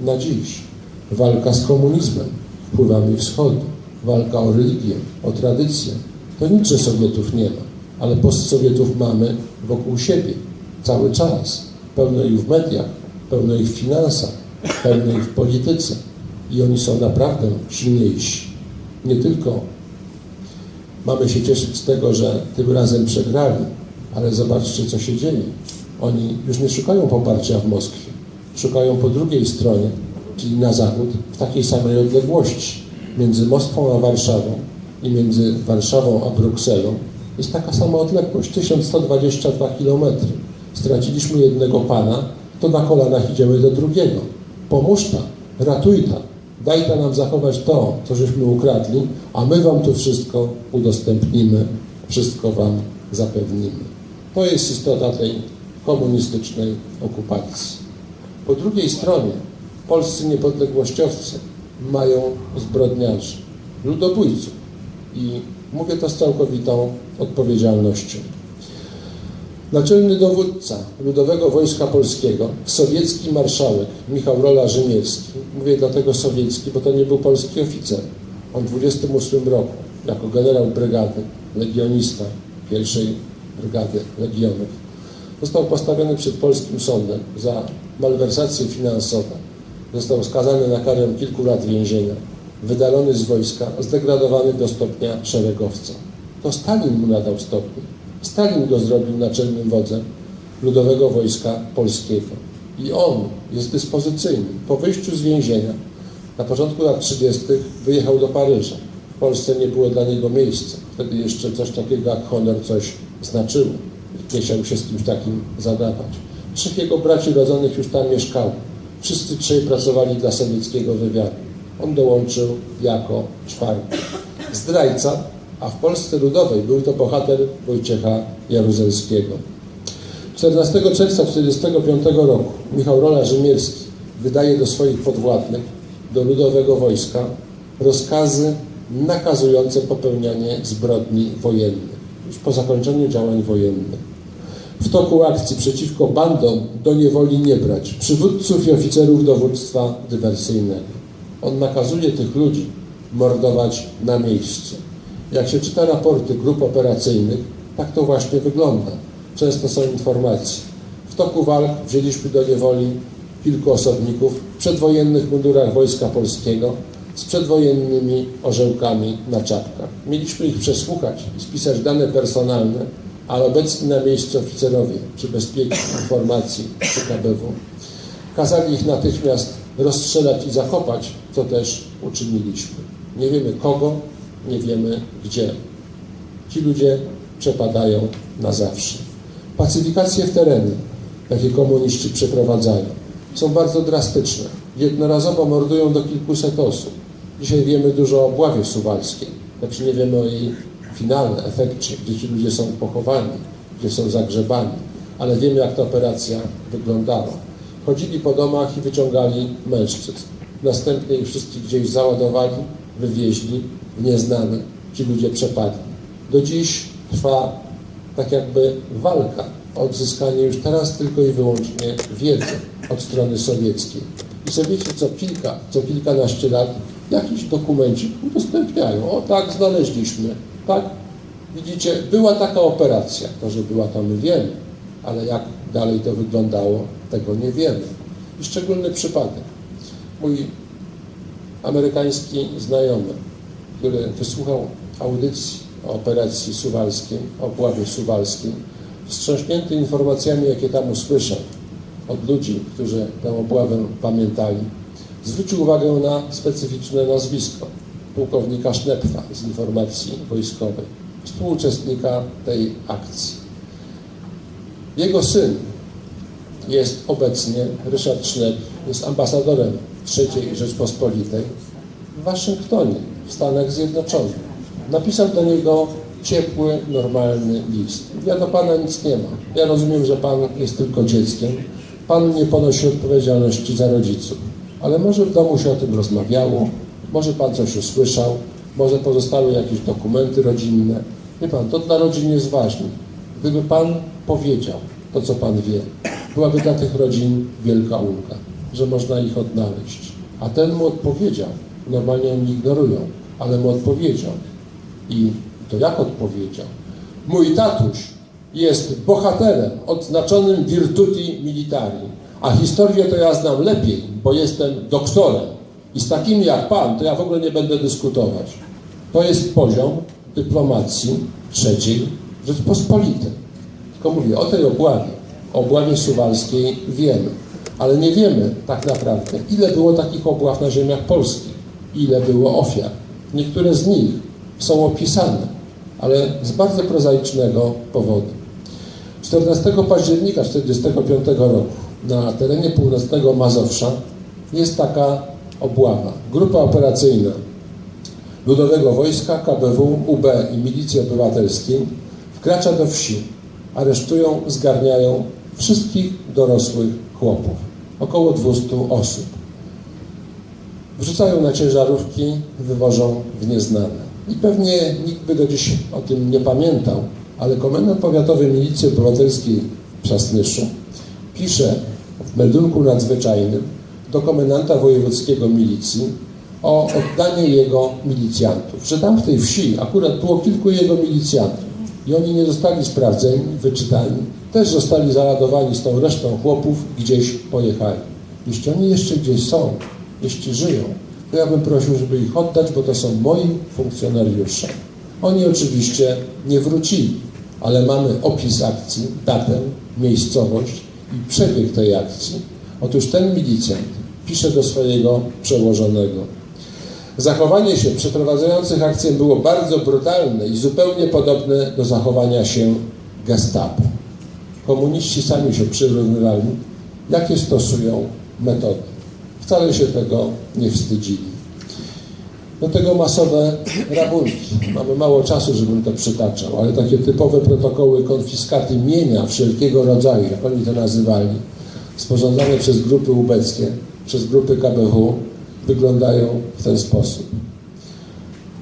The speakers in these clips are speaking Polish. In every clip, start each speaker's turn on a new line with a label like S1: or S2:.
S1: na dziś. Walka z komunizmem, wpływami wschodu, walka o religię, o tradycję. To nic, że Sowietów nie ma, ale postsowietów mamy wokół siebie cały czas. Pełno ich w mediach, pełno ich w finansach, pełno ich w polityce. I oni są naprawdę silniejsi. Nie tylko mamy się cieszyć z tego, że tym razem przegrali, ale zobaczcie, co się dzieje. Oni już nie szukają poparcia w Moskwie. Szukają po drugiej stronie, czyli na zachód, w takiej samej odległości. Między Moskwą a Warszawą i między Warszawą a Brukselą jest taka sama odległość, 1122 km. Straciliśmy jednego pana, to na kolanach idziemy do drugiego. Pomóż ta, ratuj ta, daj ta nam zachować to, co żeśmy ukradli, a my wam to wszystko udostępnimy, wszystko wam zapewnimy. To jest istota tej komunistycznej okupacji. Po drugiej stronie polscy niepodległościowcy mają zbrodniarzy, ludobójców i mówię to z całkowitą odpowiedzialnością. Naczelny dowódca Ludowego Wojska Polskiego, sowiecki marszałek Michał Rola Rzymierski, mówię dlatego sowiecki, bo to nie był polski oficer. On w 28 roku, jako generał brygady, legionista pierwszej brygady legionów, został postawiony przed polskim sądem za malwersacje finansowe. Został skazany na karę kilku lat więzienia, wydalony z wojska, zdegradowany do stopnia szeregowca. To Stalin mu nadał stopień. Stalin go zrobił naczelnym wodzem Ludowego Wojska Polskiego. I on jest dyspozycyjny. Po wyjściu z więzienia na początku lat 30. wyjechał do Paryża. W Polsce nie było dla niego miejsca. Wtedy jeszcze coś takiego jak honor coś znaczyło. Nie chciał się z kimś takim zadawać. Trzech jego braci rodzonych już tam mieszkało. Wszyscy trzej pracowali dla sowieckiego wywiadu. On dołączył jako czwarty. Zdrajca, a w Polsce Ludowej był to bohater Wojciecha Jaruzelskiego. 14 czerwca 1945 roku Michał Rola Rzymierski wydaje do swoich podwładnych, do Ludowego Wojska, rozkazy nakazujące popełnianie zbrodni wojennych, już po zakończeniu działań wojennych. W toku akcji przeciwko bandom do niewoli nie brać przywódców i oficerów dowództwa dywersyjnego. On nakazuje tych ludzi mordować na miejscu. Jak się czyta raporty grup operacyjnych, tak to właśnie wygląda. Często są informacje. W toku walk wzięliśmy do niewoli kilku osobników w przedwojennych mundurach Wojska Polskiego z przedwojennymi orzełkami na czapkach. Mieliśmy ich przesłuchać i spisać dane personalne, ale obecni na miejscu oficerowie czy bezpieki informacji czy KBW kazali ich natychmiast rozstrzelać i zakopać, co też uczyniliśmy. Nie wiemy kogo, nie wiemy gdzie. Ci ludzie przepadają na zawsze. Pacyfikacje w terenie, jakie komuniści przeprowadzają, są bardzo drastyczne. Jednorazowo mordują do kilkuset osób. Dzisiaj wiemy dużo o obławie suwalskiej, znaczy nie wiemy o jej finalnym efekcie, gdzie ci ludzie są pochowani, gdzie są zagrzebani, ale wiemy jak ta operacja wyglądała. Chodzili po domach i wyciągali mężczyzn. Następnie ich wszystkich gdzieś załadowali, wywieźli w nieznane. Ci ludzie przepadli. Do dziś trwa tak jakby walka o odzyskanie już teraz tylko i wyłącznie wiedzy od strony sowieckiej. I Sowieci co kilka, co kilkanaście lat jakiś dokumencik udostępniają. O tak, znaleźliśmy. Tak, widzicie, była taka operacja. To, że była to my wiemy, ale jak dalej to wyglądało, tego nie wiemy. I szczególny przypadek. Mój amerykański znajomy, który wysłuchał audycji o operacji suwalskiej, o obławie suwalskiej, wstrząśnięty informacjami, jakie tam usłyszał od ludzi, którzy tę obławę pamiętali, zwrócił uwagę na specyficzne nazwisko pułkownika Sznepfa z informacji wojskowej, współuczestnika tej akcji. Jego syn jest obecnie, Ryszard Sznep, jest ambasadorem III Rzeczpospolitej w Waszyngtonie, w Stanach Zjednoczonych. Napisał do niego ciepły, normalny list. Ja do Pana nic nie mam. Ja rozumiem, że Pan jest tylko dzieckiem. Pan nie ponosi odpowiedzialności za rodziców. Ale może w domu się o tym rozmawiało, może Pan coś usłyszał, może pozostały jakieś dokumenty rodzinne. Wie Pan, to dla rodzin jest ważne. Gdyby Pan powiedział to, co Pan wie, byłaby dla tych rodzin wielka ulga. że można ich odnaleźć. A ten mu odpowiedział, normalnie oni ignorują, ale mu odpowiedział. I to jak odpowiedział? Mój tatuś jest bohaterem odznaczonym virtuti militari, a historię to ja znam lepiej, bo jestem doktorem. I z takimi jak pan, to ja w ogóle nie będę dyskutować. To jest poziom dyplomacji trzeciej Rzeczpospolitej. Tylko mówię o tej obławie, o obławie suwalskiej wiemy, ale nie wiemy tak naprawdę, ile było takich obław na ziemiach polskich, ile było ofiar. Niektóre z nich są opisane, ale z bardzo prozaicznego powodu. 14 października 1945 roku na terenie północnego Mazowsza jest taka obława. Grupa operacyjna Ludowego Wojska, KBW, UB i Milicji Obywatelskiej wkracza do wsi. Aresztują, zgarniają wszystkich dorosłych chłopów. Około 200 osób. Wrzucają na ciężarówki, wywożą w nieznane. I pewnie nikt by do dziś o tym nie pamiętał, ale komendant powiatowy Milicji Obywatelskiej w Przasnyszu pisze w meldunku nadzwyczajnym do komendanta wojewódzkiego milicji o oddanie jego milicjantów. Że tam w tej wsi akurat było kilku jego milicjantów i oni nie zostali sprawdzeni, wyczytani, też zostali załadowani z tą resztą chłopów, gdzieś pojechali. Jeśli oni jeszcze gdzieś są, jeśli żyją, to ja bym prosił, żeby ich oddać, bo to są moi funkcjonariusze. Oni oczywiście nie wrócili, ale mamy opis akcji, datę, miejscowość i przebieg tej akcji. Otóż ten milicjant pisze do swojego przełożonego. Zachowanie się przeprowadzających akcję było bardzo brutalne i zupełnie podobne do zachowania się gestapo. Komuniści sami się przyrównywali, jakie stosują metody. Wcale się tego nie wstydzili. Do tego masowe rabunki. Mamy mało czasu, żebym to przytaczał, ale takie typowe protokoły konfiskaty mienia wszelkiego rodzaju, jak oni to nazywali, sporządzane przez grupy ubeckie, przez grupy KBW, wyglądają w ten sposób.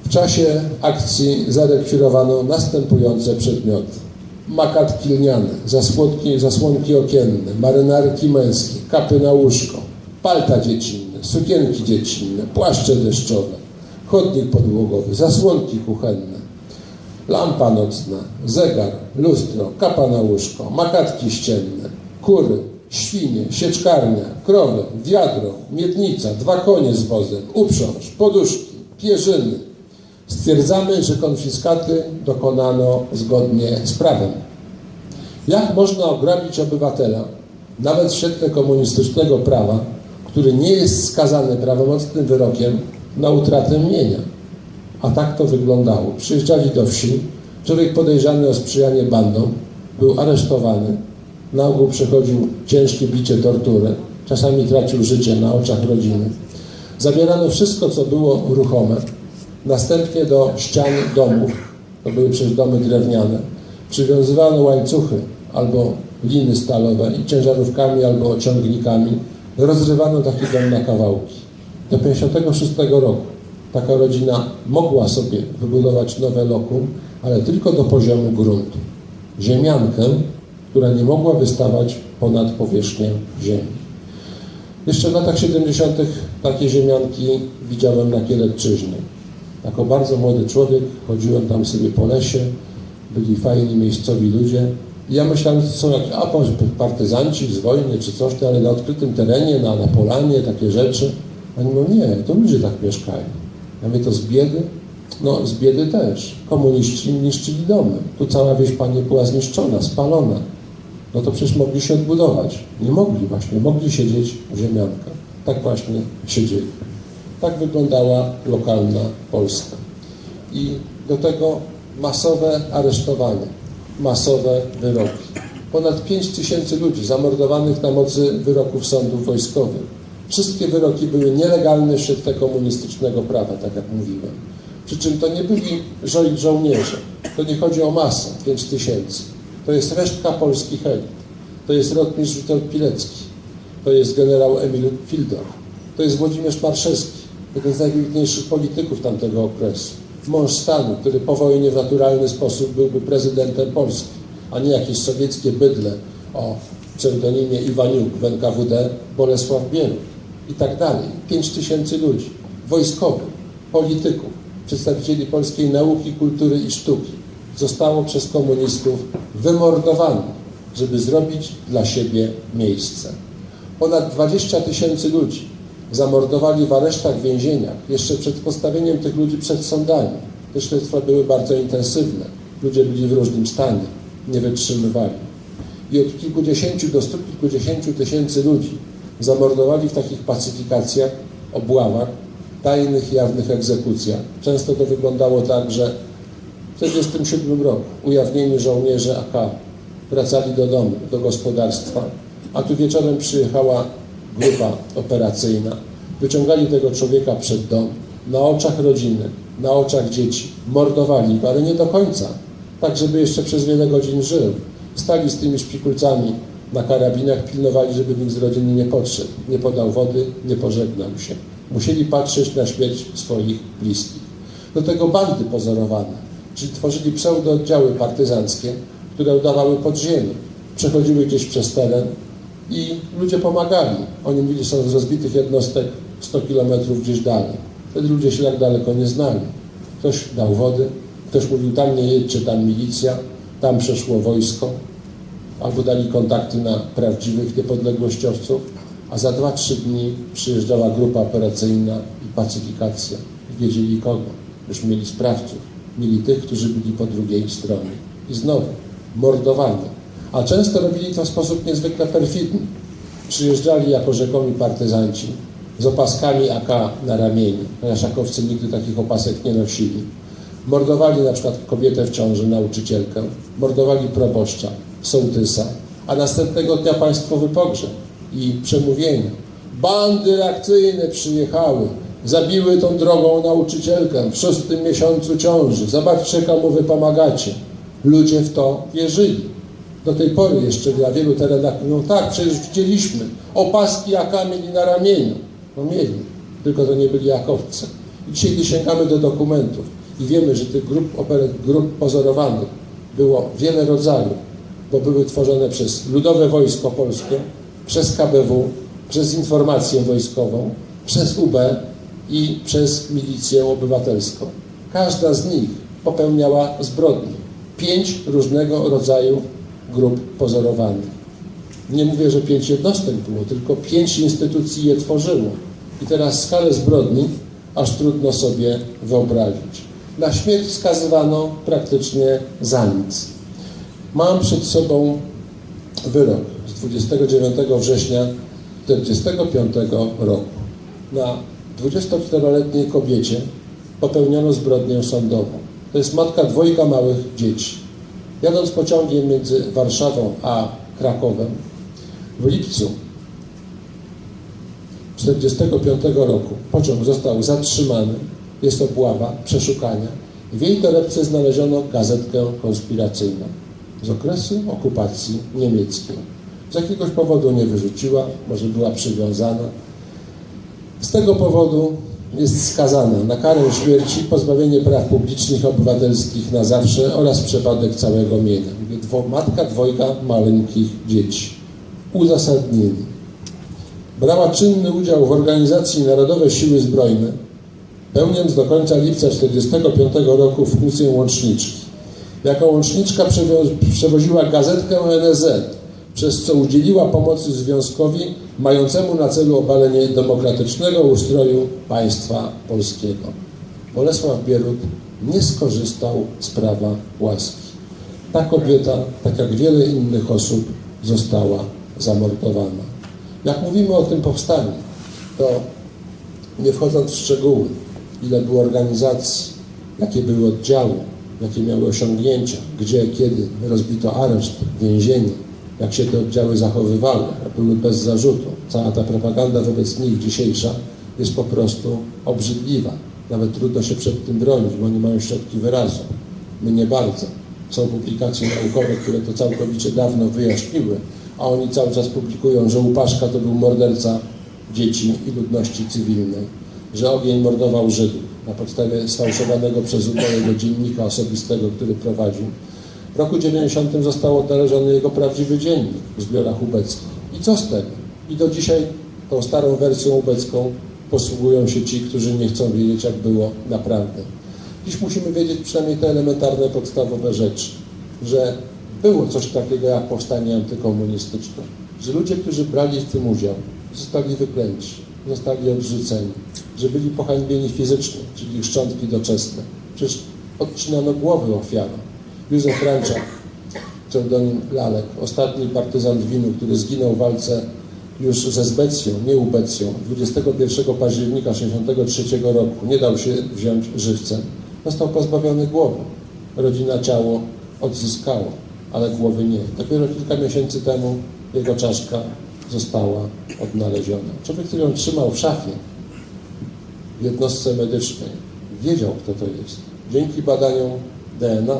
S1: W czasie akcji zarekwirowano następujące przedmioty. Makatki lniane, zasłonki, zasłonki okienne, marynarki męskie, kapy na łóżko, palta dziecinne, sukienki dziecinne, płaszcze deszczowe, chodnik podłogowy, zasłonki kuchenne, lampa nocna, zegar, lustro, kapa na łóżko, makatki ścienne, kury, świnie, sieczkarnia, krowy, wiadro, miednica, dwa konie z wozem, uprząż, poduszki, pierzyny. Stwierdzamy, że konfiskaty dokonano zgodnie z prawem. Jak można ograbić obywatela, nawet w świetle komunistycznego prawa, który nie jest skazany prawomocnym wyrokiem na utratę mienia? A tak to wyglądało. Przyjeżdżali do wsi, człowiek podejrzany o sprzyjanie bandom był aresztowany, na ogół przechodził ciężkie bicie, tortury. Czasami tracił życie na oczach rodziny. Zabierano wszystko, co było ruchome. Następnie do ścian domów, to były przecież domy drewniane, przywiązywano łańcuchy albo liny stalowe i ciężarówkami albo ciągnikami rozrywano taki dom na kawałki. Do 1956 roku taka rodzina mogła sobie wybudować nowe lokum, ale tylko do poziomu gruntu. Ziemiankę która nie mogła wystawać ponad powierzchnię ziemi. Jeszcze w latach 70. takie ziemianki widziałem na Kielecczyźnie. Jako bardzo młody człowiek chodziłem tam sobie po lesie, byli fajni miejscowi ludzie. Ja myślałem, że to są jakieś, a partyzanci z wojny czy coś, ale na odkrytym terenie, na, na polanie, takie rzeczy. Oni mówią, nie, to ludzie tak mieszkają. Ja mówię, to z biedy? No, z biedy też. Komuniści niszczyli domy. Tu cała wieś pani była zniszczona, spalona no to przecież mogli się odbudować. Nie mogli właśnie, mogli siedzieć w ziemiankach. Tak właśnie siedzieli. Tak wyglądała lokalna Polska. I do tego masowe aresztowania, masowe wyroki. Ponad 5 tysięcy ludzi zamordowanych na mocy wyroków sądów wojskowych. Wszystkie wyroki były nielegalne w świetle komunistycznego prawa, tak jak mówiłem. Przy czym to nie byli żo żołnierze. To nie chodzi o masę, 5 tysięcy. To jest resztka polskich elit. To jest rotmistrz Witold Pilecki. To jest generał Emil Fildor. To jest Włodzimierz Marszewski, jeden z najwybitniejszych polityków tamtego okresu. Mąż stanu, który po wojnie w naturalny sposób byłby prezydentem Polski, a nie jakieś sowieckie bydle o pseudonimie Iwaniuk w NKWD Bolesław Bierut i tak dalej. 5 tysięcy ludzi, wojskowych, polityków, przedstawicieli polskiej nauki, kultury i sztuki zostało przez komunistów wymordowanych, żeby zrobić dla siebie miejsce. Ponad 20 tysięcy ludzi zamordowali w aresztach, więzieniach, jeszcze przed postawieniem tych ludzi przed sądami. Te śledztwa były bardzo intensywne. Ludzie byli w różnym stanie, nie wytrzymywali. I od kilkudziesięciu do stu kilkudziesięciu tysięcy ludzi zamordowali w takich pacyfikacjach, obławach, tajnych, jawnych egzekucjach. Często to wyglądało tak, że 1947 roku ujawnieni żołnierze AK wracali do domu, do gospodarstwa, a tu wieczorem przyjechała grupa operacyjna. Wyciągali tego człowieka przed dom, na oczach rodziny, na oczach dzieci. Mordowali go, ale nie do końca, tak żeby jeszcze przez wiele godzin żył. Stali z tymi szpikulcami na karabinach, pilnowali, żeby nikt z rodziny nie podszedł. Nie podał wody, nie pożegnał się. Musieli patrzeć na śmierć swoich bliskich. Do tego bandy pozorowane, czyli tworzyli pseudooddziały partyzanckie, które udawały podziemie. Przechodziły gdzieś przez teren i ludzie pomagali. Oni mówili, są z rozbitych jednostek 100 kilometrów gdzieś dalej. Wtedy ludzie się tak daleko nie znali. Ktoś dał wody, ktoś mówił, tam nie jedźcie, tam milicja, tam przeszło wojsko, albo dali kontakty na prawdziwych niepodległościowców, a za 2-3 dni przyjeżdżała grupa operacyjna i pacyfikacja. I wiedzieli kogo. Już mieli sprawców, mieli tych, którzy byli po drugiej stronie. I znowu, mordowani. A często robili to w sposób niezwykle perfidny. Przyjeżdżali jako rzekomi partyzanci z opaskami AK na ramieniu, ponieważ akowcy nigdy takich opasek nie nosili. Mordowali na przykład kobietę w ciąży, nauczycielkę, mordowali proboszcza, sołtysa, a następnego dnia państwowy pogrzeb i przemówienie. Bandy reakcyjne przyjechały, zabiły tą drogą nauczycielkę w szóstym miesiącu ciąży. Zobaczcie, komu wy pomagacie. Ludzie w to wierzyli. Do tej pory jeszcze na wielu terenach mówią, tak, przecież widzieliśmy, opaski AK mieli na ramieniu. No mieli, tylko to nie byli jakowcy. I dzisiaj, gdy sięgamy do dokumentów i wiemy, że tych grup, grup pozorowanych było wiele rodzajów, bo były tworzone przez Ludowe Wojsko Polskie, przez KBW, przez Informację Wojskową, przez UB i przez Milicję Obywatelską. Każda z nich popełniała zbrodnie. Pięć różnego rodzaju grup pozorowanych. Nie mówię, że pięć jednostek było, tylko pięć instytucji je tworzyło. I teraz skalę zbrodni aż trudno sobie wyobrazić. Na śmierć skazywano praktycznie za nic. Mam przed sobą wyrok z 29 września 1945 roku. Na 24-letniej kobiecie popełniono zbrodnię sądową. To jest matka dwojga małych dzieci. Jadąc pociągiem między Warszawą a Krakowem w lipcu 1945 roku pociąg został zatrzymany, jest obława, przeszukania. W jej torebce znaleziono gazetkę konspiracyjną z okresu okupacji niemieckiej. Z jakiegoś powodu nie wyrzuciła, może była przywiązana. Z tego powodu jest skazana na karę śmierci, pozbawienie praw publicznych, obywatelskich na zawsze oraz przepadek całego mienia. Dwo, matka dwojga maleńkich dzieci. Uzasadnienie. Brała czynny udział w organizacji Narodowe Siły Zbrojne, pełniąc do końca lipca 1945 roku funkcję łączniczki. Jako łączniczka przewo- przewoziła gazetkę NZ, przez co udzieliła pomocy związkowi mającemu na celu obalenie demokratycznego ustroju państwa polskiego. Bolesław Bierut nie skorzystał z prawa łaski. Ta kobieta, tak jak wiele innych osób, została zamordowana. Jak mówimy o tym powstaniu, to nie wchodząc w szczegóły, ile było organizacji, jakie były oddziały, jakie miały osiągnięcia, gdzie, kiedy rozbito areszt, więzienie, jak się te oddziały zachowywały, były bez zarzutu. Cała ta propaganda wobec nich dzisiejsza jest po prostu obrzydliwa. Nawet trudno się przed tym bronić, bo oni mają środki wyrazu. My nie bardzo. Są publikacje naukowe, które to całkowicie dawno wyjaśniły, a oni cały czas publikują, że Łupaszka to był morderca dzieci i ludności cywilnej, że ogień mordował Żydów na podstawie sfałszowanego przez jego dziennika osobistego, który prowadził W roku 90 został odnaleziony jego prawdziwy dziennik w zbiorach ubeckich. I co z tego? I do dzisiaj tą starą wersją ubecką posługują się ci, którzy nie chcą wiedzieć, jak było naprawdę. Dziś musimy wiedzieć przynajmniej te elementarne, podstawowe rzeczy, że było coś takiego jak powstanie antykomunistyczne, że ludzie, którzy brali w tym udział, zostali wyklęci, zostali odrzuceni, że byli pohańbieni fizycznie, czyli szczątki doczesne. Przecież odcinano głowy ofiarom. Józef Franczak, pseudonim Lalek, ostatni partyzant Winu, który zginął w walce już ze Zbecją, nie Ubecją, 21 października 1963 roku, nie dał się wziąć żywcem, został pozbawiony głowy. Rodzina ciało odzyskała, ale głowy nie. Dopiero kilka miesięcy temu jego czaszka została odnaleziona. Człowiek, który ją trzymał w szafie, w jednostce medycznej, wiedział, kto to jest. Dzięki badaniom DNA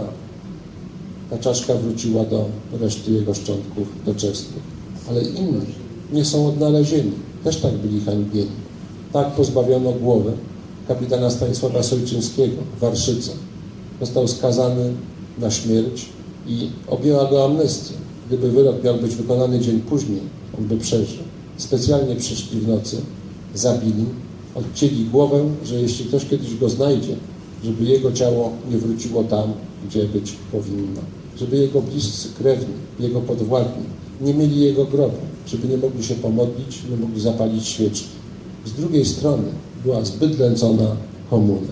S1: ta czaszka wróciła do reszty jego szczątków doczesnych. Ale inni nie są odnalezieni. Też tak byli hańbieni. Tak pozbawiono głowy kapitana Stanisława Sojczyńskiego w Warszyce. Został skazany na śmierć i objęła go amnestia. Gdyby wyrok miał być wykonany dzień później, on by przeżył. Specjalnie przyszli w nocy, zabili, odcięli głowę, że jeśli ktoś kiedyś go znajdzie, żeby jego ciało nie wróciło tam, gdzie być powinno. Żeby jego bliscy krewni, jego podwładni nie mieli jego grobu, żeby nie mogli się pomodlić, nie mogli zapalić świeczki. Z drugiej strony była zbyt lęcona komuna.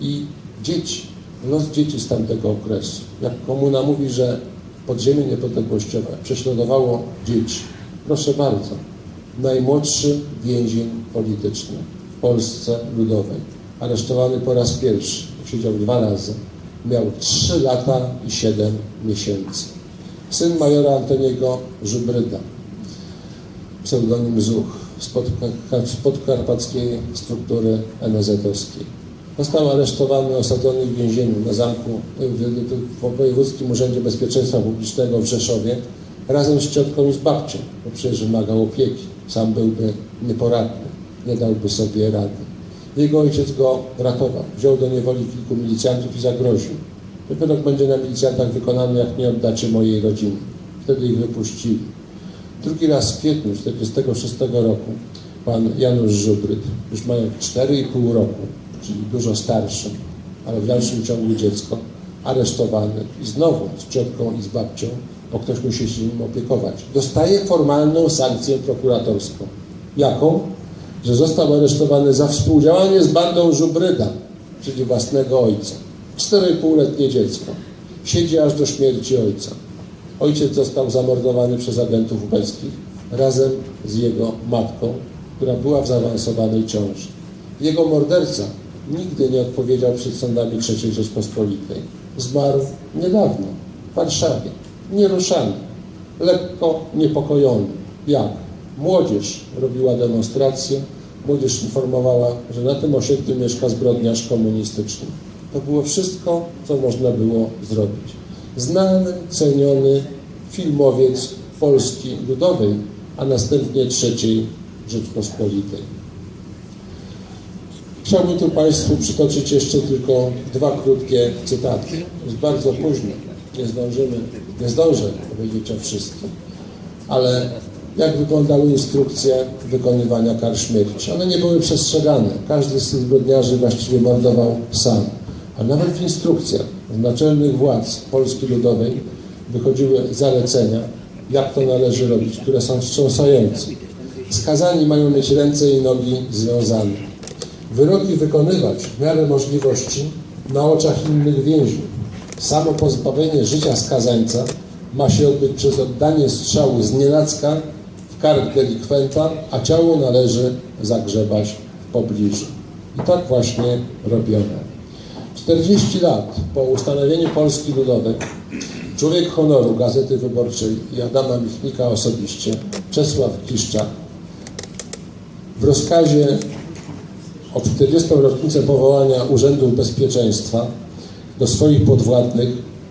S1: I dzieci, los dzieci z tamtego okresu. Jak komuna mówi, że podziemie niepodległościowe prześladowało dzieci. Proszę bardzo, najmłodszy więzień polityczny w Polsce Ludowej, aresztowany po raz pierwszy, siedział dwa razy, miał 3 lata i 7 miesięcy. Syn majora Antoniego Żubryda, pseudonim Zuch, z podka- z podkarpackiej struktury NZ-owskiej. Został aresztowany, osadzony w więzieniu na zamku w Wojewódzkim Urzędzie Bezpieczeństwa Publicznego w Rzeszowie razem z ciotką i z babcią, bo przecież wymagał opieki. Sam byłby nieporadny, nie dałby sobie rady. Jego ojciec go ratował. Wziął do niewoli kilku milicjantów i zagroził. Wyrok będzie na milicjantach wykonany, jak nie oddacie mojej rodziny. Wtedy ich wypuścili. Drugi raz w kwietniu 1946 roku pan Janusz Żubryd, już mając 4,5 roku, czyli dużo starszy, ale w dalszym ciągu dziecko, aresztowany i znowu z ciotką i z babcią, bo ktoś musi się nim opiekować. Dostaje formalną sankcję prokuratorską. Jaką? Że został aresztowany za współdziałanie z bandą Żubryda, czyli własnego ojca. 4,5-letnie dziecko. Siedzi aż do śmierci ojca. Ojciec został zamordowany przez agentów ubeckich razem z jego matką, która była w zaawansowanej ciąży. Jego morderca nigdy nie odpowiedział przed sądami III Rzeczpospolitej. Zmarł niedawno, w Warszawie, nieruszany, lekko niepokojony. Jak? Młodzież robiła demonstracje, młodzież informowała, że na tym osiedlu mieszka zbrodniarz komunistyczny. To było wszystko, co można było zrobić. Znany, ceniony filmowiec Polski Ludowej, a następnie III Rzeczpospolitej. Chciałbym tu Państwu przytoczyć jeszcze tylko dwa krótkie cytaty. Jest bardzo późno, nie zdążymy, nie zdążę powiedzieć o wszystkim, ale jak wyglądały instrukcje wykonywania kar śmierci. One nie były przestrzegane. Każdy z tych zbrodniarzy właściwie mordował sam. Ale nawet w instrukcjach z naczelnych władz Polski Ludowej wychodziły zalecenia, jak to należy robić, które są wstrząsające. Skazani mają mieć ręce i nogi związane. Wyroki wykonywać w miarę możliwości na oczach innych więźniów. Samo pozbawienie życia skazańca ma się odbyć przez oddanie strzału z nienacka w kark delikwenta, a ciało należy zagrzebać w pobliżu. I tak właśnie robiono. 40 lat po ustanowieniu Polski Ludowej człowiek honoru Gazety Wyborczej i Adama Michnika osobiście, Czesław Kiszczak, w rozkazie o 40. rocznicę powołania Urzędów Bezpieczeństwa do swoich podwładnych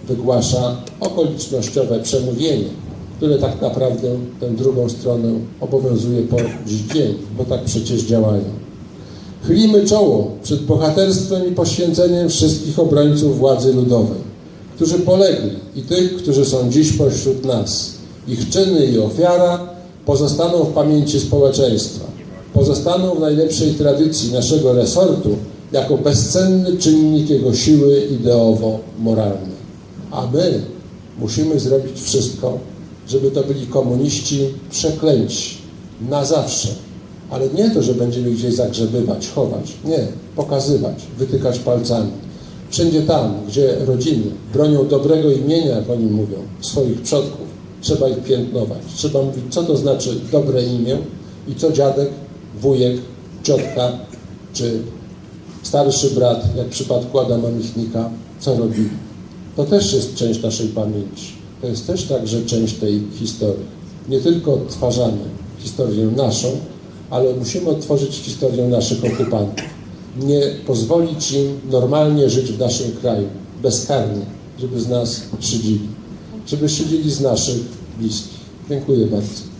S1: wygłasza okolicznościowe przemówienie, które tak naprawdę tę drugą stronę obowiązuje po dziś dzień, bo tak przecież działają. Chylimy czoło przed bohaterstwem i poświęceniem wszystkich obrońców władzy ludowej, którzy polegli i tych, którzy są dziś pośród nas. Ich czyny i ofiara pozostaną w pamięci społeczeństwa. Pozostaną w najlepszej tradycji naszego resortu jako bezcenny czynnik jego siły ideowo-moralnej. A my musimy zrobić wszystko, żeby to byli komuniści przeklęci na zawsze. Ale nie to, że będziemy gdzieś zagrzebywać, chować. Nie, pokazywać, wytykać palcami. Wszędzie tam, gdzie rodziny bronią dobrego imienia, jak oni mówią, swoich przodków, trzeba ich piętnować. Trzeba mówić, co to znaczy dobre imię i co dziadek, wujek, ciotka czy starszy brat, jak w przypadku Adama Michnika, co robili. To też jest część naszej pamięci. To jest też także część tej historii. Nie tylko odtwarzamy historię naszą, ale musimy odtworzyć historię naszych okupantów. Nie pozwolić im normalnie żyć w naszym kraju, bezkarnie, żeby z nas szydzili, żeby szydzili z naszych bliskich. Dziękuję bardzo.